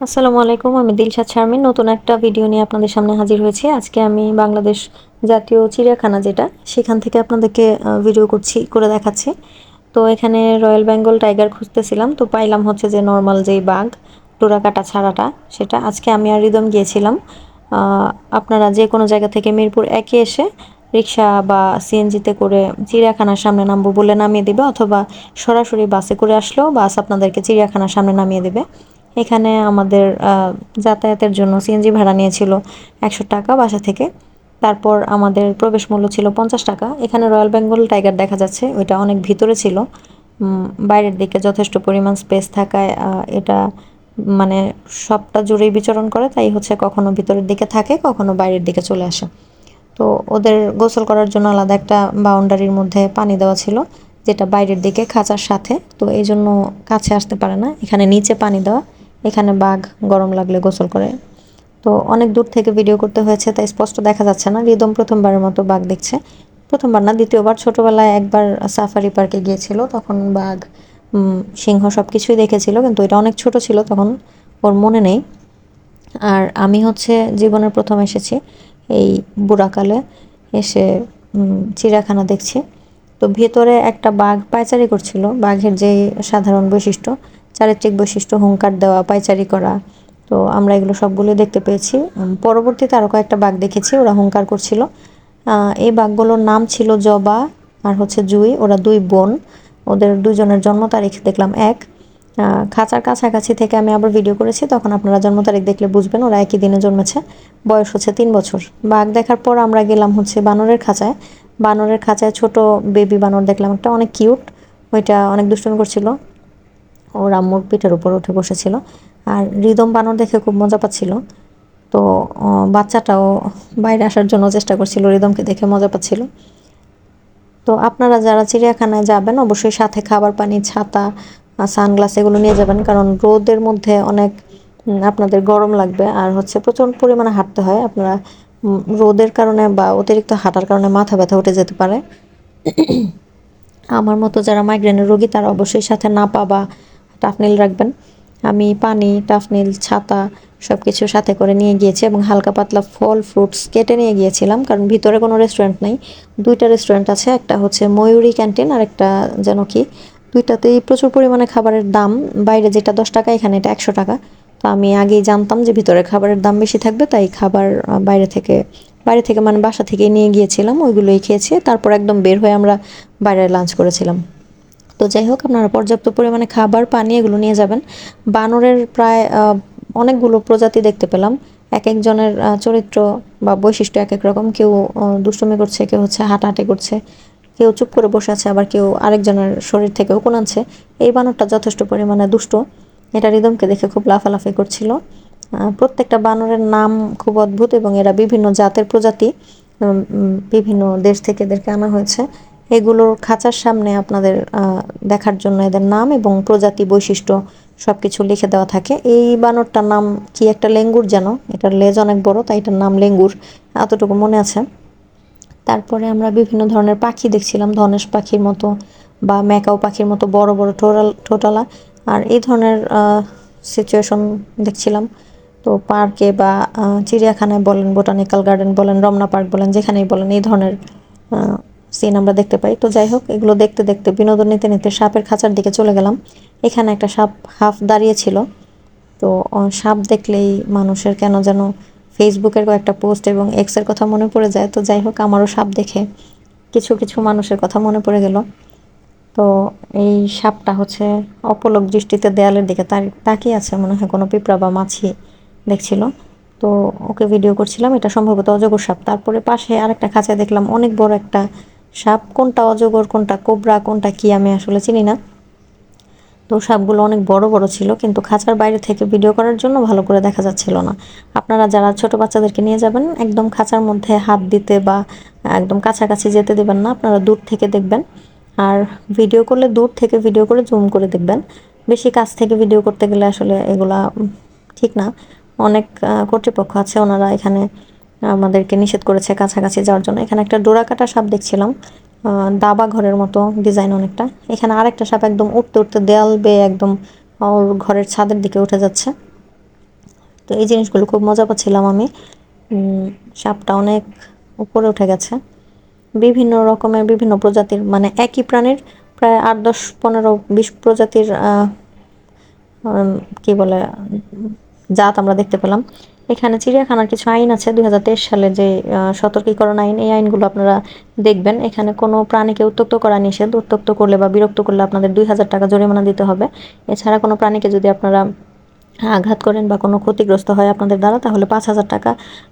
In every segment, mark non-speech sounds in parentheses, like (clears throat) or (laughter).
আসসালামু আলাইকুম, আমি দিলশাদ শারমিন। নতুন একটা ভিডিও নিয়ে আপনাদের সামনে হাজির হয়েছি। আজকে আমি বাংলাদেশ জাতীয় চিড়িয়াখানা যেটা, সেখান থেকে আপনাদেরকে ভিডিও করছি, করে দেখাচ্ছি। তো এখানে রয়্যাল বেঙ্গল টাইগার খুঁজতেছিলাম, তো পাইলাম হচ্ছে যে নর্মাল যেই বাঘ কাটা ছাড়াটা, সেটা। আজকে আমি আর রিদম গিয়েছিলাম। আপনারা যে কোনো জায়গা থেকে মিরপুর একে এসে রিক্সা বা সিএনজিতে করে চিড়িয়াখানার সামনে নামবো বলে নামিয়ে দেবে, অথবা সরাসরি বাসে করে আসলেও বাস আপনাদেরকে চিড়িয়াখানার সামনে নামিয়ে দেবে। এখানে আমাদের যাতায়াতের জন্য সিএনজি ভাড়া নিয়েছিল একশো টাকা বাসা থেকে। তারপর আমাদের প্রবেশ মূল্য ছিল পঞ্চাশ টাকা। এখানে রয়্যাল বেঙ্গল টাইগার দেখা যাচ্ছে, ওইটা অনেক ভিতরে ছিল। বাইরের দিকে যথেষ্ট পরিমাণ স্পেস থাকায় এটা মানে সবটা জুড়েই বিচরণ করে, তাই হচ্ছে কখনো ভিতরের দিকে থাকে, কখনো বাইরের দিকে চলে আসে। তো ওদের গোসল করার জন্য আলাদা একটা বাউন্ডারির মধ্যে পানি দেওয়া ছিল, যেটা বাইরের দিকে খাঁচার সাথে। তো এই জন্য কাছে আসতে পারে না, এখানে নিচে পানি দেওয়া। এখানে বাঘ গরম লাগলে গোসল করে। তো অনেক দূর থেকে ভিডিও করতে হয়েছে, তাই স্পষ্ট দেখা যাচ্ছে না। রিদম প্রথমবারের মতো বাঘ দেখছে। প্রথমবার না, দ্বিতীয়বার। ছোটোবেলায় একবার সাফারি পার্কে গিয়েছিল, তখন বাঘ সিংহ সব কিছুই দেখেছিল, কিন্তু এটা অনেক ছোট ছিল, তখন ওর মনে নেই। আর আমি হচ্ছে জীবনের প্রথম এসেছি, এই বুড়াকালে এসে চিড়িয়াখানা দেখছি। তো ভেতরে একটা বাঘ পায়চারি করছিল, বাঘের যে সাধারণ বৈশিষ্ট্য চারিত্রিক বৈশিষ্ট্য, হুঙ্কার দেওয়া, পাইচারি করা। তো আমরা এগুলো সবগুলো দেখতে পেয়েছি। পরবর্তীতে আরও কয়েকটা বাঘ দেখেছি, ওরা হুঙ্কার করছিল। এই বাঘগুলোর নাম ছিল জবা আর হচ্ছে জুই। ওরা দুই বোন। ওদের দুজনের জন্ম তারিখ দেখলাম এক। খাঁচার কাছাকাছি থেকে আমি আবার ভিডিও করেছি, তখন আপনারা জন্ম তারিখ দেখলে বুঝবেন ওরা একই দিনে জন্মেছে। বয়স হচ্ছে তিন বছর। বাঘ দেখার পর আমরা গেলাম হচ্ছে বানরের খাঁচায়। বানরের খাঁচায় ছোট বেবি বানর দেখলাম একটা, অনেক কিউট ওইটা অনেক দুষ্টমি করছিল। ও রাম্মুর পিঠের উপর উঠে বসেছিল। আর রিদম বানর দেখে খুব মজা পাচ্ছিল। তো বাচ্চাটাও বাইরে আসার জন্য চেষ্টা করছিল, রিদমকে দেখে মজা পাচ্ছিল। তো আপনারা যারা চিড়িয়াখানায় যাবেন, অবশ্যই সাথে খাবার পানি, ছাতা সানগ্লাস এগুলো নিয়ে যাবেন। কারণ রোদের মধ্যে অনেক আপনাদের গরম লাগবে। আর হচ্ছে প্রচুর পরিমাণে হাঁটতে হয়। আপনারা রোদের কারণে বা অতিরিক্ত হাঁটার কারণে মাথা ব্যথা উঠে যেতে পারে। (clears throat) আমার মতো যারা মাইগ্রেনের রোগী, তারা অবশ্যই সাথে না পাবা টাফনিল রাখবেন। আমি পানি, টাফনেল, ছাতা সব কিছু সাথে করে নিয়ে গিয়েছি এবং হালকা পাতলা ফল, ফ্রুটস কেটে নিয়ে গিয়েছিলাম, কারণ ভিতরে কোনো রেস্টুরেন্ট নেই। দুইটা রেস্টুরেন্ট আছে, একটা হচ্ছে ময়ূরী ক্যান্টিন আর একটা যেন কি, দুইটাতেই প্রচুর পরিমাণে খাবারের দাম। বাইরে যেটা দশ টাকা, এখানে এটা একশো টাকা। তো আমি আগেই জানতাম যে ভিতরে খাবারের দাম বেশি থাকবে, তাই খাবার বাইরে থেকে বাইরে থেকে মানে বাসা থেকে নিয়ে গিয়েছিলাম, ওইগুলোই খেয়েছি। তারপর একদম বের হয়ে আমরা বাইরে লাঞ্চ করেছিলাম। তো যাই হোক, আপনারা পর্যাপ্ত পরিমাণে খাবার, পানি এগুলো নিয়ে যাবেন। বানরের প্রায় অনেকগুলো প্রজাতি দেখতে পেলাম। এক একজনের চরিত্র বা বৈশিষ্ট্য এক এক রকম। কেউ দুষ্টমি করছে, কেউ হচ্ছে হাঁটাহাঁটি করছে, কেউ চুপ করে বসে আছে, আবার কেউ আরেকজনের শরীর থেকেও কোনাচ্ছে এই বানরটা যথেষ্ট পরিমাণে দুষ্ট। এটা রিদমকে দেখে খুব লাফালাফি করছিল। প্রত্যেকটা বানরের নাম খুব অদ্ভুত এবং এরা বিভিন্ন জাতের প্রজাতি। বিভিন্ন দেশ থেকে এদেরকে আনা হয়েছে। এগুলোর খাঁচার সামনে আপনাদের দেখার জন্য এদের নাম এবং প্রজাতি বৈশিষ্ট্য সব কিছু লিখে দেওয়া থাকে। এই বানরটার নাম কি একটা লেঙ্গুর যেন? এটার লেজ অনেক বড়, তাই এটার নাম লেঙ্গুর। এতটুকু মনে আছে। তারপরে আমরা বিভিন্ন ধরনের পাখি দেখছিলাম, ধনেশ পাখির মতো বা ম্যাকাও পাখির মতো বড় বড় টোটাল টোটালা। আর এই ধরনের সিচুয়েশন দেখছিলাম। তো পার্কে বা চিড়িয়াখানায় বলেন, বোটানিক্যাল গার্ডেন বলেন, রমনা পার্ক বলেন, যেখানেই বলেন, এই ধরনের সিন আমরা দেখতে পাই। তো যাই হোক, এগুলো দেখতে দেখতে বিনোদন নিতে নিতে সাপের খাঁচার দিকে চলে গেলাম। এখানে একটা সাপ হাফ দাঁড়িয়েছিল তো সাপ দেখলেই মানুষের কেন যেন ফেসবুকের কয়েকটা পোস্ট এবং এক্সের কথা মনে পড়ে যায়। তো যাই হোক, আমারও সাপ দেখে কিছু কিছু মানুষের কথা মনে পড়ে গেল। তো, এই সাপটা হচ্ছে অপলক দৃষ্টিতে দেয়ালের দিকে তার, তাকিয়ে আছে, মনে হয় কোনো পিঁপড়া বা মাছি দেখছিল। তো, ওকে ভিডিও করছিলাম। এটা সম্ভবত অজগর সাপ। তারপরে পাশে আরেকটা খাঁচায় দেখলাম, অনেক বড় একটা সাপ কোনটা অজগর, কোনটা কোবরা, কোনটা কি আমি আসলে চিনি না। তো সাপগুলো অনেক বড় বড় ছিল, কিন্তু খাঁচার বাইরে থেকে ভিডিও করার জন্য ভালো করে দেখা যাচ্ছিল না। আপনারা যারা ছোট বাচ্চাদেরকে নিয়ে যাবেন, একদম খাঁচার মধ্যে হাত দিতে বা একদম কাছাকাছি যেতে দেবেন না, আপনারা দূর থেকে দেখবেন। আর ভিডিও করলে দূর থেকে ভিডিও করে জুম করে দেখবেন। বেশি কাছ থেকে ভিডিও করতে গেলে আসলে এগুলা ঠিক না। অনেক কর্তৃপক্ষ আছে, ওনারা এখানে আমাদেরকে নিষেধ করেছে কাছাকাছি যাওয়ার জন্য। এখানে একটা ডোরা কাটা সাপ দেখছিলাম। দাবা ঘরের মতো ডিজাইন অনেকটা। এখানে আরেকটা সাপ একদম উঠতে উঠতে দেয়াল বেয়ে একদম ওর ঘরের ছাদের দিকে উঠে যাচ্ছে। তো এই জিনিসগুলো খুব মজা পাচ্ছিলাম আমি। সাপটা অনেক উপরে উঠে গেছে। বিভিন্ন রকমের বিভিন্ন প্রজাতির মানে একই প্রাণীর প্রায় আট, দশ, পনেরো, বিশ প্রজাতির কি বলে, জাত আমরা দেখতে পেলাম। এখানে চিড়িয়াখানার কিছু আইন আছে, দুই হাজার তেইশ সালে যে সতর্কীকরণ আইন, এই আইনগুলো আপনারা দেখবেন। এখানে কোনো প্রাণীকে উত্তক্ত করা নিষেধ। উত্তক্ত করলে বা বিরক্ত করলে আপনাদের দুই হাজার টাকা জরিমানা দিতে হবে। এছাড়া কোনো প্রাণীকে যদি আপনারা আঘাত করেন বা কোনো ক্ষতিগ্রস্ত হয় আপনাদের দ্বারা, তাহলে পাঁচ হাজার টাকা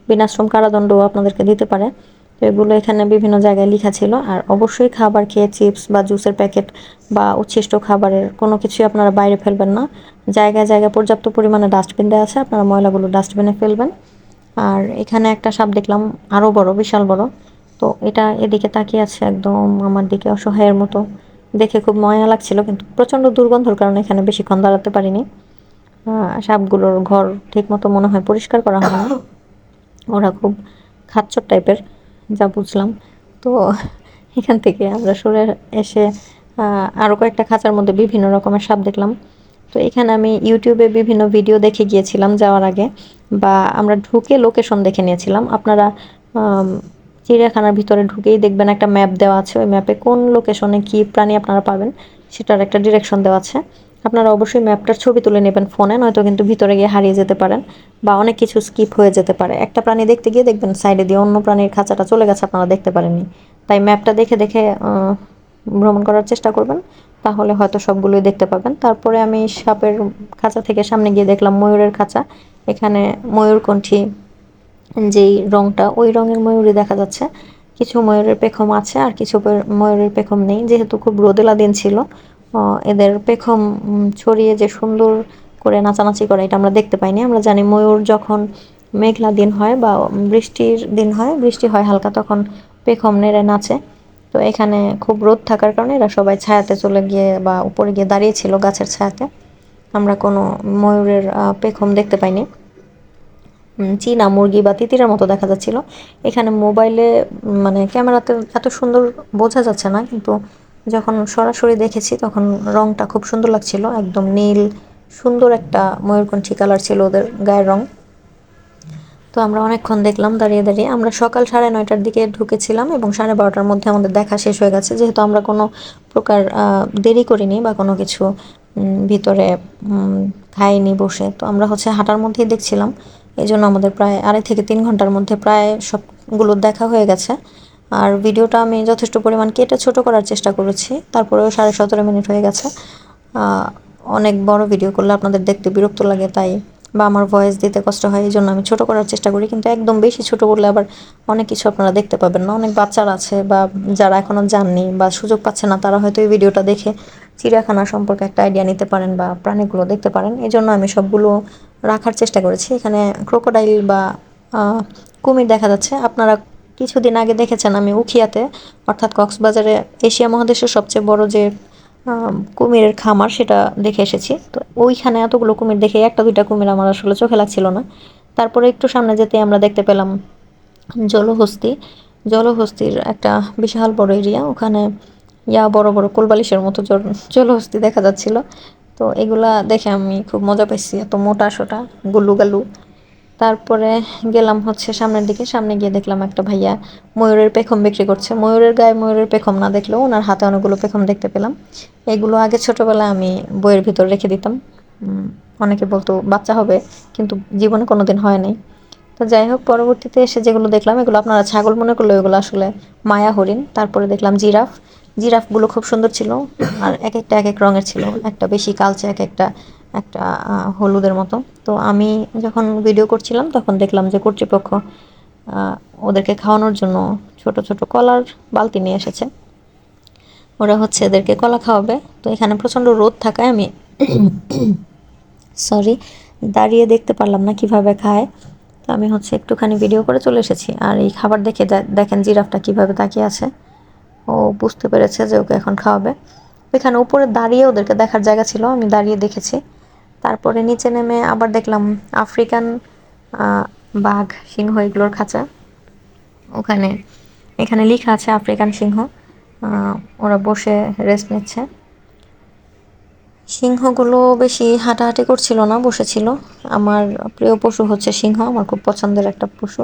বিনাশ্রম কারাদণ্ডও আপনাদেরকে দিতে পারে। এগুলো এখানে বিভিন্ন জায়গায় লেখা ছিল। আর অবশ্যই খাবার খেয়ে চিপস বা জুসের প্যাকেট বা উচ্ছিষ্ট খাবারের কোনো কিছুই আপনারা বাইরে ফেলবেন না। জায়গায় জায়গায় পর্যাপ্ত পরিমাণে ডাস্টবিন দেওয়া আছে, আপনারা ময়লাগুলো ডাস্টবিনে ফেলবেন। আর এখানে একটা সাপ দেখলাম আরও বড়, বিশাল বড়। তো এটা এদিকে তাকিয়ে আছে একদম আমার দিকে অসহায়ের মতো। দেখে খুব ময়া লাগছিল, কিন্তু প্রচণ্ড দুর্গন্ধর কারণে এখানে বেশিক্ষণ দাঁড়াতে পারিনি। সাপগুলোর ঘর ঠিক মতো মনে হয় পরিষ্কার করা হয় না। ওরা খুব খাচ্চর টাইপের, যা বুঝলাম। তো এখান থেকে আমরা সরে এসে আরও কয়েকটা খাঁচার মধ্যে বিভিন্ন রকমের সাপ দেখলাম। তো এখানে আমি ইউটিউবে বিভিন্ন ভিডিও দেখে গিয়েছিলাম যাওয়ার আগে, বা আমরা ঢুকে লোকেশন দেখে নিয়েছিলাম। আপনারা চিড়িয়াখানার ভিতরে ঢুকেই দেখবেন একটা ম্যাপ দেওয়া আছে। ওই ম্যাপে কোন লোকেশনে কি প্রাণী আপনারা পাবেন সেটার একটা ডিরেকশন দেওয়া আছে। আপনারা অবশ্যই ম্যাপটার ছবি তুলে নেবেন ফোনে, নয়তো কিন্তু ভিতরে গিয়ে হারিয়ে যেতে পারেন, বা অনেক কিছু স্কিপ হয়ে যেতে পারে। একটা প্রাণী দেখতে গিয়ে দেখবেন সাইডে দিয়ে অন্য প্রাণীর খাঁচাটা চলে গেছে, আপনারা দেখতে পারেননি। তাই ম্যাপটা দেখে দেখে ভ্রমণ করার চেষ্টা করবেন, তাহলে হয়তো সবগুলোই দেখতে পাবেন। তারপরে আমি সাপের খাঁচা থেকে সামনে গিয়ে দেখলাম ময়ূরের খাঁচা। এখানে ময়ূরকণ্ঠী যেই রংটা, ওই রঙের ময়ূরই দেখা যাচ্ছে। কিছু ময়ূরের পেখম আছে আর কিছু ময়ূরের পেখম নেই। যেহেতু খুব রোদেলা দিন ছিল এদের পেখম ছড়িয়ে যে সুন্দর করে নাচানাচি করে, এটা আমরা দেখতে পাইনি। আমরা জানি ময়ূর যখন মেঘলা দিন হয় বা বৃষ্টির দিন হয়, বৃষ্টি হয় হালকা, তখন পেখম নেড়ে নাচে। তো এখানে খুব রোদ থাকার কারণে এরা সবাই ছায়াতে চলে গিয়ে বা উপরে গিয়ে দাঁড়িয়েছিল গাছের ছায়াতে। আমরা কোনো ময়ূরের পেখম দেখতে পাইনি। চীনা মুরগি বা তিতিরের মতো দেখা যাচ্ছিল। এখানে মোবাইলে মানে ক্যামেরাতে এত সুন্দর বোঝা যাচ্ছে না, কিন্তু যখন সরাসরি দেখেছি তখন রংটা খুব সুন্দর লাগছিল, একদম নীল, সুন্দর একটা ময়ূরকণ্ঠী কালার ছিল ওদের গায়ের রং। তো আমরা অনেকক্ষণ দেখলাম, দাঁড়িয়ে দাঁড়িয়ে। আমরা সকাল সাড়ে নয়টার দিকে ঢুকেছিলাম এবং সাড়ে বারোটার মধ্যে আমাদের দেখা শেষ হয়ে গেছে। যেহেতু আমরা কোনো প্রকার দেরি করিনি বা কোনো কিছু ভিতরে খাইনি বসে। তো আমরা হচ্ছে হাঁটার মধ্যেই দেখছিলাম। এই জন্য আমাদের প্রায় আড়াই থেকে তিন ঘণ্টার মধ্যে প্রায় সবগুলো দেখা হয়ে গেছে। আর ভিডিওটা আমি যথেষ্ট পরিমাণ কেটে ছোট করার চেষ্টা করেছি। তারপরেও সাড়ে সতেরো মিনিট হয়ে গেছে। অনেক বড় ভিডিও করলে আপনাদের দেখতে বিরক্ত লাগে, তাই বা আমার ভয়েস দিতে কষ্ট হয় এই জন্য আমি ছোট করার চেষ্টা করি। কিন্তু একদম বেশি ছোট করলে আবার অনেক কিছু আপনারা দেখতে পাবেন না। অনেক বাচ্চারা আছে বা যারা এখনও জাননি বা সুযোগ পাচ্ছে না, তারা হয়তো এই ভিডিওটা দেখে চিড়িয়াখানা সম্পর্কে একটা আইডিয়া নিতে পারেন বা প্রাণীগুলো দেখতে পারেন। এই জন্য আমি সবগুলো রাখার চেষ্টা করেছি। এখানে ক্রোকোডাইল বা কুমির দেখা যাচ্ছে। আপনারা কিছুদিন আগে দেখেছেন আমি উখিয়াতে, অর্থাৎ কক্সবাজারে এশিয়া মহাদেশের সবচেয়ে বড় যে কুমিরের খামার সেটা দেখে এসেছি। তো ওইখানে এতগুলো কুমির দেখে একটা, দুইটা কুমির আমার আসলে চোখে লাগছিল না। তারপরে একটু সামনে যেতে আমরা দেখতে পেলাম জলহস্তি। জলহস্তির একটা বিশাল বড় এরিয়া। ওখানে ইয়া বড় বড় কোলবালিশের মতো জল- জলহস্তি দেখা যাচ্ছিল। তো এগুলা দেখে আমি খুব মজা পাইছি। এত মোটা সোটা, গুল্লু গালু তারপরে গেলাম হচ্ছে সামনের দিকে, সামনে গিয়ে দেখলাম একটা ভাইয়া ময়ূরের পেখম বিক্রি করছে। ময়ূরের গায়ে ময়ূরের পেখম না দেখলেও ওনার হাতে অনেকগুলো পেখম দেখতে পেলাম। এগুলো আগে ছোটবেলায় আমি বইয়ের ভিতর রেখে দিতাম। অনেকে বলতো বাচ্চা হবে, কিন্তু জীবনে কোনোদিন হয় নাই। তো যাই হোক, পরবর্তীতে এসে যেগুলো দেখলাম, এগুলো আপনারা ছাগল মনে করল এগুলো আসলে মায়া হরিণ। তারপরে দেখলাম জিরাফ। জিরাফগুলো খুব সুন্দর ছিল, আর এক একটা এক এক রঙের ছিল। একটা বেশি কালচে, এক একটা একটা হলুদের মতো। তো আমি যখন ভিডিও করছিলাম, তখন দেখলাম যে কর্তৃপক্ষ ওদেরকে খাওয়ানোর জন্য ছোট ছোট কলার বালতি নিয়ে এসেছে। ওরা হচ্ছে এদেরকে কলা খাওয়াবে। তো এখানে প্রচণ্ড রোদ থাকায় আমি সরি দাঁড়িয়ে দেখতে পারলাম না কীভাবে খায়। তো আমি হচ্ছে একটুখানি ভিডিও করে চলে এসেছি। আর এই খাবার দেখে দেখেন জিরাফটা কীভাবে তাকিয়ে আছে। ও বুঝতে পেরেছে যে ওকে এখন খাওয়াবে। এখানে উপরে দাঁড়িয়ে ওদেরকে দেখার জায়গা ছিল, আমি দাঁড়িয়ে দেখেছি। তারপরে নিচে নেমে আবার দেখলাম আফ্রিকান বাঘ সিংহ এগুলোর খাঁচা। ওখানে, এখানে লেখা আছে আফ্রিকান সিংহ। ওরা বসে রেস্ট নিচ্ছে। সিংহগুলো বেশি হাঁটাহাঁটি করছিল না, বসেছিল। আমার প্রিয় পশু হচ্ছে সিংহ, আমার খুব পছন্দের একটা পশু।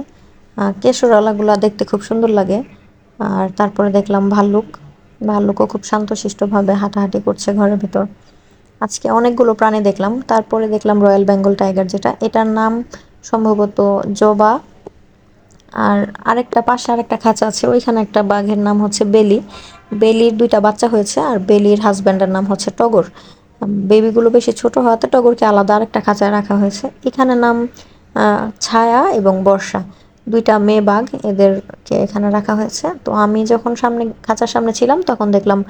কেশরালাগুলা দেখতে খুব সুন্দর লাগে। আর তারপরে দেখলাম ভাল্লুক। ভাল্লুকও খুব শান্তশিষ্টভাবে হাঁটাহাঁটি করছে ঘরের ভিতর। আজকে অনেকগুলো প্রাণী দেখলাম। তারপরে দেখলাম রয়্যাল বেঙ্গল টাইগার যেটা। এটার নাম সম্ভবত জবা। আর আরেকটা পাশে আরেকটা খাঁচা আছে। ওইখানে একটা বাঘের নাম হচ্ছে বেলি। বেলির দুইটা বাচ্চা হয়েছে আর বেলির হাজব্যান্ডের নাম হচ্ছে টগর। বেবিগুলো বেশি ছোট হওয়াতে টগরকে আলাদা আরেকটা খাঁচায় রাখা হয়েছে। এখানে নাম ছায়া এবং বর্ষা। দুইটা মেয়ে বাঘ এদেরকে এখানে রাখা হয়েছে। তো আমি যখন সামনে, খাঁচার সামনে ছিলাম, তখন দেখলাম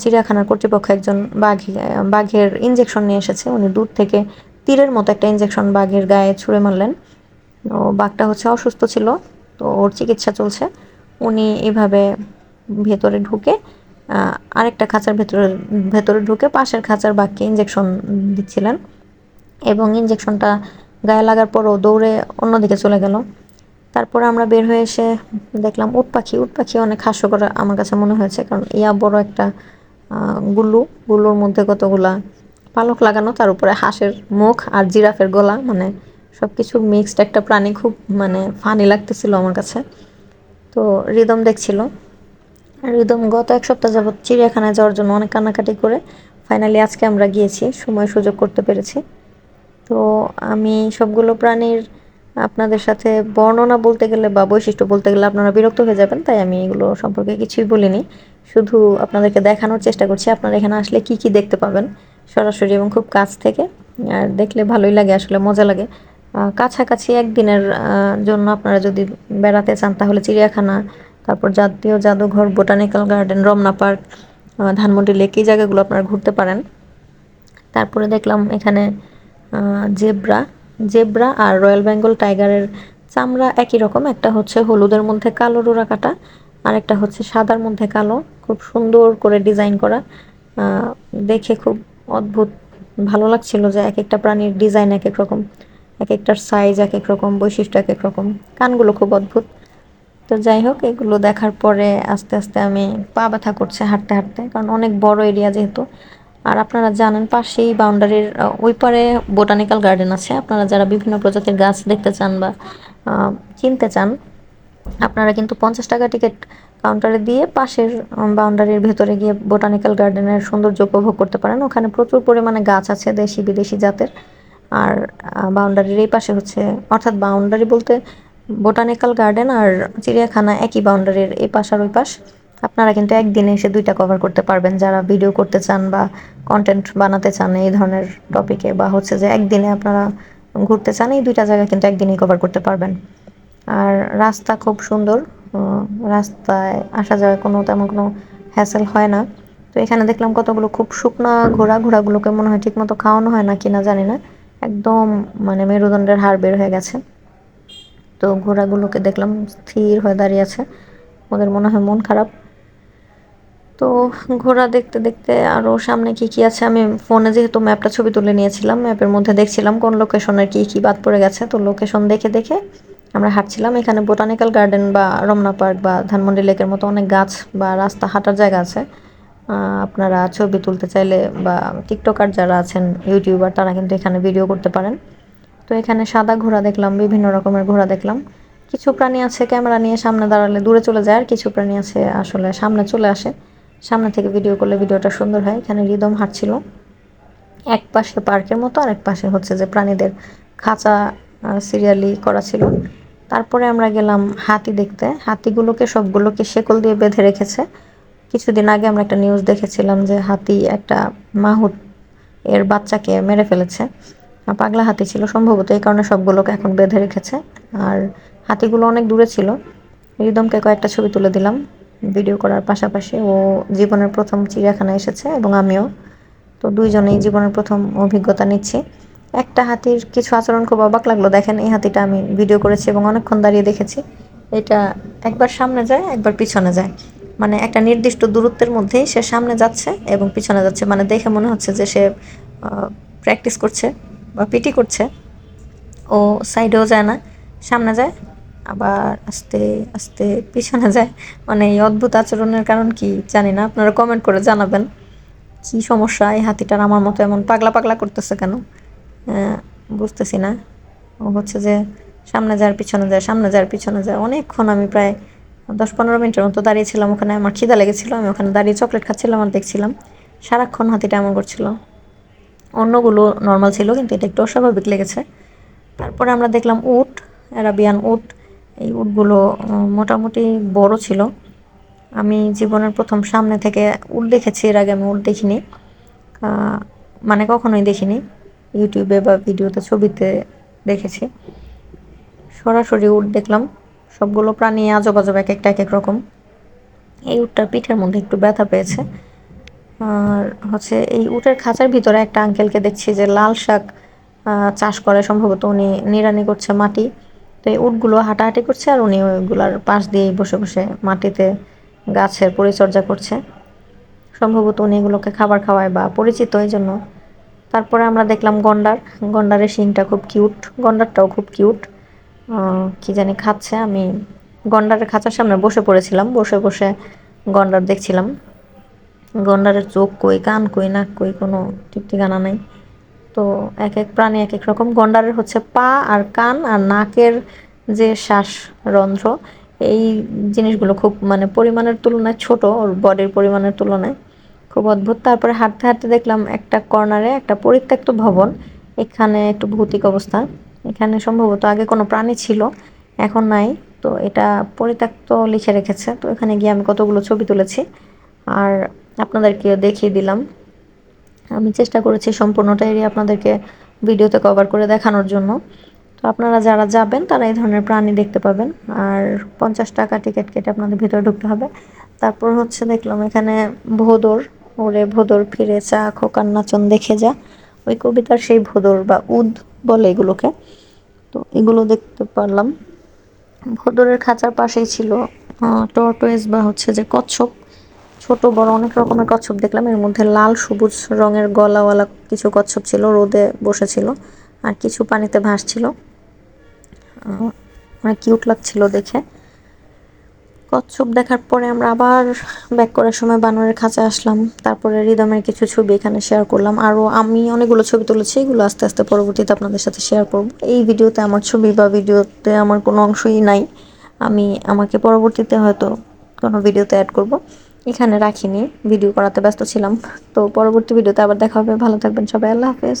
চিড়িয়াখানার কর্তৃপক্ষ একজন বাঘ বাঘের ইঞ্জেকশন নিয়ে এসেছে। উনি দূর থেকে তীরের মতো একটা ইঞ্জেকশন বাঘের গায়ে ছুঁড়ে মারলেন। ও বাঘটা হচ্ছে অসুস্থ ছিল, তো ওর চিকিৎসা চলছে। উনি এভাবে ভেতরে ঢুকে আরেকটা খাঁচার ভেতরে ভেতরে ঢুকে পাশের খাঁচার বাঘকে ইঞ্জেকশন দিচ্ছিলেন এবং ইঞ্জেকশনটা গায়ে লাগার পরও দৌড়ে অন্যদিকে চলে গেল। তারপরে আমরা বের হয়ে এসে দেখলাম উট পাখি। উট পাখি অনেক হাস্যকর আমার কাছে মনে হয়েছে কারণ ইয়া বড় একটা আহ, গুল্লু। গুল্লুর মধ্যে কতগুলা পালক লাগানো তার উপরে হাঁসের মুখ আর জিরাফের গলা মানে সব কিছুর মিক্সড একটা প্রাণী খুব মানে ফানি লাগতেছিল আমার কাছে। তো রিদম দেখছিল। রিদম গত এক সপ্তাহ যাবৎ চিড়িয়াখানায় যাওয়ার জন্য অনেক কান্নাকাটি করে ফাইনালি আজকে আমরা গিয়েছি সময় সুযোগ করতে পেরেছি। তো আমি সবগুলো প্রাণীর আপনাদের সাথে বর্ণনা বলতে গেলে বা বৈশিষ্ট্য বলতে গেলে আপনারা বিরক্ত হয়ে যাবেন, তাই আমি এগুলো সম্পর্কে কিছুই বলিনি। শুধু আপনাদেরকে দেখানোর চেষ্টা করছি, আপনারা এখানে আসলে কি কি দেখতে পাবেন সরাসরি এবং খুব কাছ থেকে। আর দেখলে ভালোই লাগে, আসলে মজা লাগে। কাছাকাছি একদিনের জন্য আপনারা যদি বেড়াতে চান, তাহলে চিড়িয়াখানা, তারপর জাতীয় জাদুঘর, botanical garden, Ramna park Dhanmondi lake, এই জায়গাগুলো আপনারা ঘুরতে পারেন। তারপরে দেখলাম এখানে জেব্রা জেব্রা আর রয়্যাল বেঙ্গল টাইগারের চামড়া একই রকম। একটা হচ্ছে হলুদের মধ্যে কালো ডোরা কাটা আর একটা হচ্ছে সাদার মধ্যে কালো। খুব সুন্দর করে ডিজাইন করা। দেখে খুব অদ্ভুত। ভালো লাগছিল যে এক একটা প্রাণীর ডিজাইন এক এক রকম, এক একটার সাইজ এক এক রকম, বৈশিষ্ট্য এক এক রকম। কানগুলো খুব অদ্ভুত। তো যাই হোক, এগুলো দেখার পরে আস্তে আস্তে আমি পা ব্যথা করছে হাঁটতে হাঁটতে, কারণ অনেক বড় এরিয়া যেহেতু। আর আপনারা জানেন পাশেই বাউন্ডারির ওই পারে বোটানিক্যাল গার্ডেন আছে। আপনারা যারা বিভিন্ন প্রজাতির গাছ দেখতে চান বা কিনতে চান, আপনারা কিন্তু পঞ্চাশ টাকা টিকিট কাউন্টারে দিয়ে পাশের বাউন্ডারির ভেতরে গিয়ে বোটানিক্যাল গার্ডেনের সৌন্দর্য উপভোগ করতে পারেন। ওখানে প্রচুর পরিমাণে গাছ আছে, দেশি বিদেশি জাতের। আর বাউন্ডারির এই পাশে হচ্ছে, অর্থাৎ বাউন্ডারি বলতে বোটানিক্যাল গার্ডেন আর চিড়িয়াখানা একই বাউন্ডারির এই পাশ আর ওই পাশ। আপনারা কিন্তু একদিনে এসে দুইটা কভার করতে পারবেন। যারা ভিডিও করতে চান বা কন্টেন্ট বানাতে চান এই ধরনের টপিকে বা হচ্ছে যে একদিনে আপনারা ঘুরতে চান, এই দুইটা জায়গা কিন্তু একদিনেই কভার করতে পারবেন। আর রাস্তা খুব সুন্দর রাস্তায় আসা যাওয়ার কোনো তেমন কোনো হ্যাসেল হয় না। তো এখানে দেখলাম কতগুলো খুব শুকনা ঘোড়া, ঘোড়াগুলোকে মনে হয় ঠিকমতো খাওয়ানো হয় না কিনা জানি না। একদম মানে মেরুদণ্ডের হাড় বের হয়ে গেছে। তো ঘোড়াগুলোকে দেখলাম স্থির হয়ে দাঁড়িয়ে আছে। ওদের মনে হয় মন খারাপ। তো ঘোড়া দেখতে দেখতে আরও সামনে কি কি আছে? আমি ফোনে যেহেতু ম্যাপটা ছবি তুলে নিয়েছিলাম ম্যাপের মধ্যে দেখছিলাম কোন লোকেশনের কি কি বাদ পড়ে গেছে। তো লোকেশন দেখে দেখে আমরা হাঁটছিলাম। এখানে বোটানিক্যাল গার্ডেন বা রমনা পার্ক বা ধানমন্ডি লেকের মতো অনেক গাছ বা রাস্তা হাঁটার জায়গা আছে। আপনারা ছবি তুলতে চাইলে বা টিকটকার যারা আছেন ইউটিউবার তারা কিন্তু এখানে ভিডিও করতে পারেন। তো এখানে সাদা ঘোড়া দেখলাম, বিভিন্ন রকমের ঘোড়া দেখলাম। কিছু প্রাণী আছে, ক্যামেরা নিয়ে সামনে দাঁড়ালে দূরে চলে যায়, আর কিছু প্রাণী আছে আসলে সামনে চলে আসে। সামনে থেকে ভিডিও করলে ভিডিওটা সুন্দর হয়। এখানে রিদম হাঁটছিল। এক পাশে পার্কের মতো আর এক পাশে হচ্ছে যে প্রাণীদের খাঁচা সিরিয়ালি করা ছিল। তারপরে আমরা গেলাম হাতি দেখতে। হাতিগুলোকে সবগুলোকে শেকল দিয়ে বেঁধে রেখেছে। কিছুদিন আগে আমরা একটা নিউজ দেখেছিলাম যে হাতি একটা মাহুত এর বাচ্চাকে মেরে ফেলেছে। পাগলা হাতি ছিল সম্ভবত, এই কারণে সবগুলোকে এখন বেঁধে রেখেছে। আর হাতিগুলো অনেক দূরে ছিল। রিদমকে কয়েকটা ছবি তুলে দিলাম। ভিডিও করার পাশাপাশি ও জীবনের প্রথম চিড়িয়াখানায় এসেছে এবং আমিও। তো দুইজনেই জীবনের প্রথম অভিজ্ঞতা নিচ্ছি। একটা হাতির কিছু আচরণ খুব অবাক লাগল। দেখেন, এই হাতিটা আমি ভিডিও করেছি এবং অনেকক্ষণ দাঁড়িয়ে দেখেছি। এটা একবার সামনে যায়, একবার পিছনে যায়। মানে একটা নির্দিষ্ট দূরত্বের মধ্যেই সে সামনে যাচ্ছে এবং পিছনে যাচ্ছে। মানে দেখে মনে হচ্ছে যে সে প্র্যাকটিস করছে বা পিটি করছে। ও সাইডেও যায় না, সামনে যায় আবার আস্তে আস্তে পিছনে যায়। মানে এই অদ্ভুত আচরণের কারণ কি জানি না, আপনারা কমেন্ট করে জানাবেন। কি সমস্যা? এই হাতিটার আমার মতো এমন পাগলা পাগলা করতেছে কেন? বুঝতেছি না। ও হচ্ছে যে সামনে যার পিছনে যায়, সামনে যার পিছনে যায়। অনেকক্ষণ আমি প্রায় দশ পনেরো মিনিটের মতো দাঁড়িয়েছিলাম। ওখানে আমার খিদা লেগেছিল। আমি ওখানে দাঁড়িয়ে চকলেট খাচ্ছিলাম আর দেখছিলাম সারাক্ষণ হাতিটা এমন করছিল। অন্যগুলো নর্মাল ছিল, কিন্তু এটা একটু অস্বাভাবিক লেগেছে। তারপরে আমরা দেখলাম উট, অ্যারাবিয়ান উট। এই উটগুলো মোটামুটি বড় ছিল। আমি জীবনের প্রথম সামনে থেকে উট দেখেছি, এর আগে আমি উট দেখিনি। মানে কখনোই দেখিনি। ইউটিউবে বা ভিডিওতে, ছবিতে দেখেছি। সরাসরি উট দেখলাম। সবগুলো প্রাণী আজব আজব এক একটা, এক এক রকম। এই উটটার পিঠের মধ্যে একটু ব্যথা পেয়েছে। আর হচ্ছে এই উটের খাঁচার ভিতরে একটা আঙ্কেলকে দেখছি যে লাল শাক চাষ করে। সম্ভবত উনি নিড়ানি করছে মাটি। তো এই উটগুলো হাঁটাহাঁটি করছে আর উনি ওইগুলার পাশ দিয়েই বসে বসে মাটিতে গাছের পরিচর্যা করছে। সম্ভবত উনি এগুলোকে খাবার খাওয়ায় বা পরিচিত এই জন্য। তারপরে আমরা দেখলাম গন্ডার। গন্ডারের শিংটা খুব কিউট। গন্ডারটাও খুব কিউট। কি জানি খাচ্ছে। আমি গন্ডারের খাঁচার সামনে বসে পড়েছিলাম। বসে বসে গন্ডার দেখছিলাম। গন্ডারের চোখ কই, কান কই, নাক কই কোনো ঠিক ঠিকানা নেই। তো এক এক প্রাণী এক এক রকম। গন্ডারের হচ্ছে পা আর কান আর নাকের যে শ্বাসরন্ধ্র, এই জিনিসগুলো খুব মানে পরিমাণের তুলনায় ছোট, ওর বডির পরিমাণের তুলনায় খুব অদ্ভুত। তারপরে হাঁটতে হাঁটতে দেখলাম একটা কর্নারে একটা পরিত্যক্ত ভবন, এখানে একটু ভৌতিক অবস্থা। এখানে সম্ভবত আগে কোনো প্রাণী ছিল, এখন নাই। তো এটা পরিত্যক্ত লিখে রেখেছে। তো এখানে গিয়ে আমি কতগুলো ছবি তুলেছি। আর আপনাদেরকে দেখিয়ে দিলাম। আমি চেষ্টা করেছি সম্পূর্ণটা এরিয়া আপনাদেরকে ভিডিওতে কভার করে দেখানোর জন্য। তো আপনারা যারা যাবেন, তারা এই ধরনের প্রাণী দেখতে পাবেন। আর পঞ্চাশ টাকা টিকিট কেটে আপনাদের ভিতরে ঢুকতে হবে। তারপর হচ্ছে দেখলাম এখানে ভোদর, ওরে ভোদর ফিরে চা, খোকার নাচন দেখে যা। ওই কবিতার সেই ভোদর বা উদ বলে এগুলোকে। তো এগুলো দেখতে পারলাম। ভোদরের খাঁচার পাশেই ছিল টর্টোয়েস বা হচ্ছে যে কচ্ছপ। ছোট, বড় অনেক রকমের কচ্ছপ দেখলাম। এর মধ্যে লাল, সবুজ রঙের গলাওয়ালা কিছু কচ্ছপ ছিল, রোদে বসেছিল আর কিছু পানিতে ভাসছিল। অনেক কিউট লাগছিল দেখে। কচ্ছপ দেখার পরে আমরা আবার ব্যাক করার সময় বানরের খাঁচা আসলাম। তারপরে রিদমের কিছু ছবি এখানে শেয়ার করলাম। আরও আমি অনেকগুলো ছবি তুলেছি, এগুলো আস্তে আস্তে পরবর্তীতে আপনাদের সাথে শেয়ার করব। এই ভিডিওতে আমার ছবি বা ভিডিওতে আমার কোনো অংশই নাই। আমি আমাকে পরবর্তীতে হয়তো কোনো ভিডিওতে অ্যাড করব। এখানে রাখিনি, ভিডিও করাতে ব্যস্ত ছিলাম। তো পরবর্তী ভিডিওতে আবার দেখা হবে। ভালো থাকবেন সবাই, আল্লাহ হাফেজ।